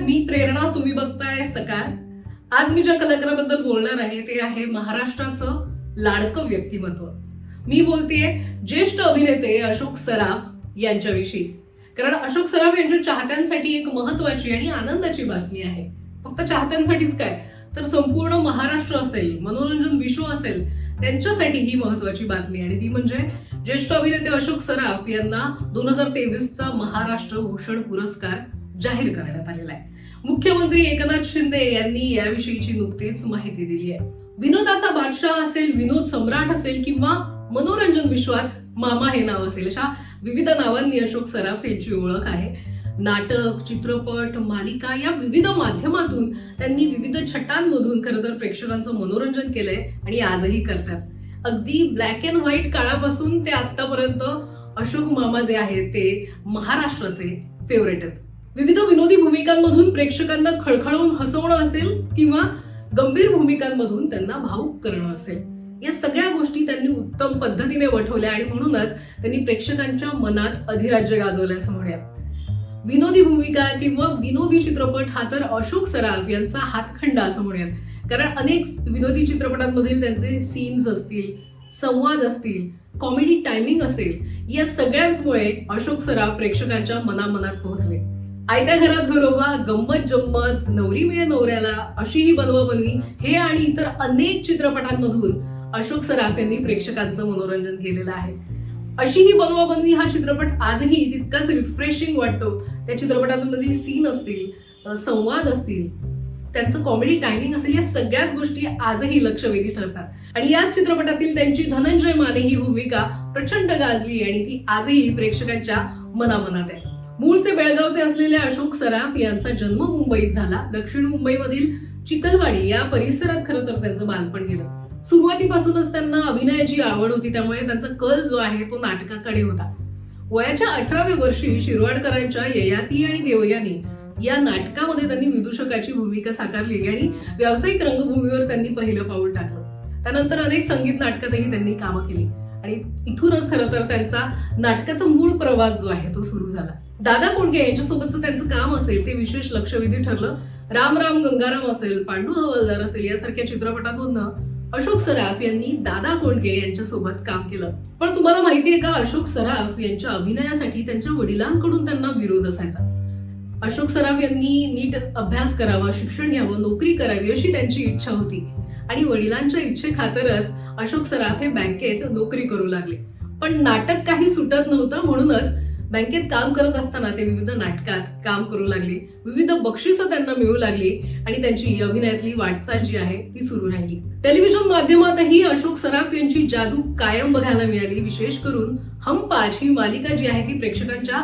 मी प्रेरणा तुम्ही बघताय सकाळ. आज मी ज्या कलाकाराबद्दल बोलणार आहे ते आहे महाराष्ट्राचं लाडकं व्यक्तिमत्व. मी बोलतेय ज्येष्ठ अभिनेते अशोक सराफ यांच्याविषयी. कारण अशोक सराफ यांच्या चाहत्यांसाठी एक महत्वाची आणि आनंदाची बातमी आहे. फक्त चाहत्यांसाठीच काय? तर संपूर्ण महाराष्ट्र असेल मनोरंजन विश्व असेल त्यांच्यासाठी ही महत्वाची बातमी आणि ती म्हणजे ज्येष्ठ अभिनेते अशोक सराफ यांना दोन हजार तेवीसचा महाराष्ट्र भूषण पुरस्कार जाहीर करण्यात आलेला आहे. मुख्यमंत्री एकनाथ शिंदे यांनी याविषयीची नुकतीच माहिती दिली आहे. विनोदाचा बादशाह असेल विनोद सम्राट असेल किंवा मनोरंजन विश्वात मामा हे नाव असेल अशा विविध नावांनी अशोक सराफ यांची ओळख आहे. नाटक चित्रपट मालिका या विविध माध्यमातून त्यांनी विविध छटांमधून खरं तर प्रेक्षकांचं मनोरंजन केलंय आणि आजही करतात. अगदी ब्लॅक अँड व्हाईट काळापासून ते आतापर्यंत अशोक मामा जे आहेत ते महाराष्ट्राचे फेवरेट आहेत. विविध विनोदी भूमिकांमधून प्रेक्षकांना खळखळवून हसवणं असेल किंवा गंभीर भूमिकांमधून त्यांना भावुक करणं असेल. या सगळ्या गोष्टी त्यांनी उत्तम पद्धतीने वठवल्या आणि म्हणूनच त्यांनी प्रेक्षकांच्या मनात अधिराज्य गाजवलं असं म्हणूयात. विनोदी भूमिका किंवा विनोदी चित्रपट हा तर अशोक सराफ यांचा हातखंडा असं म्हणूयात. कारण अनेक विनोदी चित्रपटांमधील त्यांचे सीन्स असतील संवाद असतील कॉमेडी टायमिंग असेल या सगळ्याचमुळे अशोक सराफ प्रेक्षकांच्या मनामनात पोहोचले. आयत्या घरात घरोबा गंमत जम्मत नवरी मिळे नवऱ्याला अशी ही बनवा बनवी हे. आणि इतर अनेक चित्रपटांमधून अशोक सराफ यांनी प्रेक्षकांचं मनोरंजन केलेलं आहे. अशी ही बनवा बनवी हा चित्रपट आजही तितकाच रिफ्रेशिंग वाटतो. त्या चित्रपटांमध्ये सीन असतील संवाद असतील त्यांचं कॉमेडी टायमिंग असेल या सगळ्याच गोष्टी आजही लक्षवेधी ठरतात. आणि याच चित्रपटातील त्यांची धनंजय माने ही भूमिका प्रचंड गाजली आणि ती आजही प्रेक्षकांच्या मनामनात आहे. मूळचे बेळगावचे असलेले अशोक सराफ यांचा जन्म मुंबईत झाला. दक्षिण मुंबईमधील चिकलवाडी या परिसरात खरं तर त्यांचं बालपण गेलं. सुरुवातीपासूनच त्यांना अभिनयाची आवड होती त्यामुळे त्यांचा कल जो आहे तो नाटकाकडे होता. वयाच्या अठराव्या वर्षी शिरवाडकरांच्या ययाती आणि देवयानी या नाटकामध्ये त्यांनी विदूषकाची भूमिका साकारली आणि व्यावसायिक रंगभूमीवर त्यांनी पहिलं पाऊल टाकलं. त्यानंतर अनेक संगीत नाटकातही त्यांनी कामं केली. आणि इथूनच खरं तर त्यांचा नाटकाचा मूळ प्रवास जो आहे तो सुरू झाला. दादा कोंडके यांच्यासोबतचं त्यांचं काम असेल ते विशेष लक्षवेधी ठरलं. राम राम गंगाराम असेल पांडू हवालदार असेल यासारख्या चित्रपटांमधनं अशोक सराफ यांनी दादा कोंडके यांच्यासोबत काम केलं. पण तुम्हाला माहितीये का अशोक सराफ यांच्या अभिनयासाठी त्यांच्या वडिलांकडून त्यांना विरोध असायचा. अशोक सराफ यांनी नीट अभ्यास करावा शिक्षण घ्यावं नोकरी करावी अशी त्यांची इच्छा होती. आणि वडिलांच्या इच्छेखातरच अशोक सराफ हे बँकेत नोकरी करू लागले. पण नाटक काही सुटत नव्हतं म्हणूनच बँकेत काम करत असताना ते विविध नाटकात काम करू लागले. विविध बक्षिसं त्यांना मिळू लागली आणि त्यांची अभिनयातली वाटचाल जी आहे ती सुरू राहिली. टेलिव्हिजन माध्यमातही अशोक सराफ यांची जादू कायम बघायला मिळाली. विशेष करून हम पाच ही मालिका जी आहे ती प्रेक्षकांच्या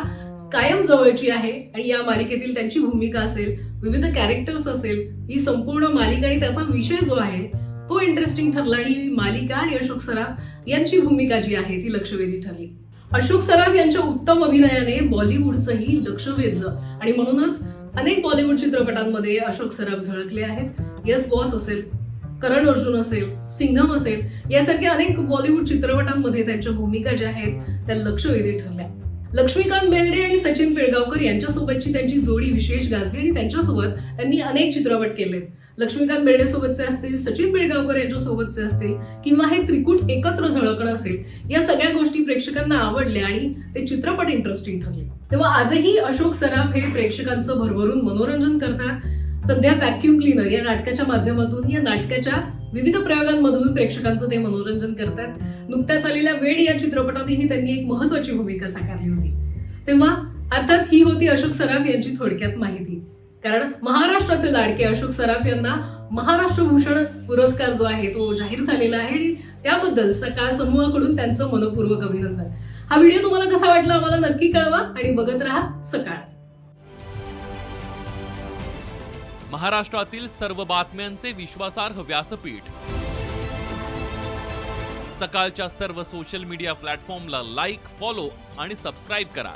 कायम जवळची आहे आणि या मालिकेतील त्यांची भूमिका असेल विविध कॅरेक्टर्स असेल ही संपूर्ण मालिका आणि त्याचा विषय जो आहे तो इंटरेस्टिंग ठरला आणि मालिका आणि अशोक सराफ यांची भूमिका जी आहे ती लक्षवेधी ठरली. अशोक सराफ यांच्या उत्तम अभिनयाने बॉलिवूडचंही लक्ष वेधलं. आणि म्हणूनच अनेक बॉलिवूड चित्रपटांमध्ये अशोक सराफ झळकले आहेत. यस बॉस असेल करण अर्जुन असेल सिंघम असेल यासारख्या अनेक बॉलिवूड चित्रपटांमध्ये त्यांच्या भूमिका ज्या आहेत त्या लक्षवेधी ठरल्या. लक्ष्मीकांत बेर्डे आणि सचिन पिळगावकर यांच्यासोबतची त्यांची जोडी विशेष गाजली आणि त्यांच्यासोबत त्यांनी अनेक चित्रपट केलेत. लक्ष्मीकांत बेर्डे सोबतचे असतील सचिन पिळगावकर यांच्या सोबतचे असतील किंवा हे त्रिकूट एकत्र झळकणं असेल या सगळ्या गोष्टी प्रेक्षकांना आवडल्या आणि ते चित्रपट इंटरेस्टिंग ठरले. तेव्हा आजही अशोक सराफ हे प्रेक्षकांचं भरभरून मनोरंजन करतात. सध्या व्हॅक्युम क्लिनर या नाटकाच्या माध्यमातून या नाटकाच्या विविध प्रयोगांमधून प्रेक्षकांचं ते मनोरंजन करतात. नुकत्याच आलेल्या वेड या चित्रपटातही त्यांनी एक महत्वाची भूमिका साकारली होती. तेव्हा अर्थात ही होती अशोक सराफ यांची थोडक्यात माहिती. कारण महाराष्ट्राचे लाडके अशोक सराफ यांना महाराष्ट्र भूषण पुरस्कार जो आहे तो जाहीर झालेला आहे आणि त्याबद्दल सकाळ समूहाकडून त्यांचं मनपूर्वक अभिनंदन. हा व्हिडिओ तुम्हाला कसा वाटला आम्हाला नक्की कळवा आणि बघत राहा सकाळ. महाराष्ट्रातील सर्व बातम्यांचे विश्वासार्ह व्यासपीठ. सकाळच्या सर्व सोशल मीडिया प्लॅटफॉर्मला लाईक फॉलो आणि सबस्क्राईब करा.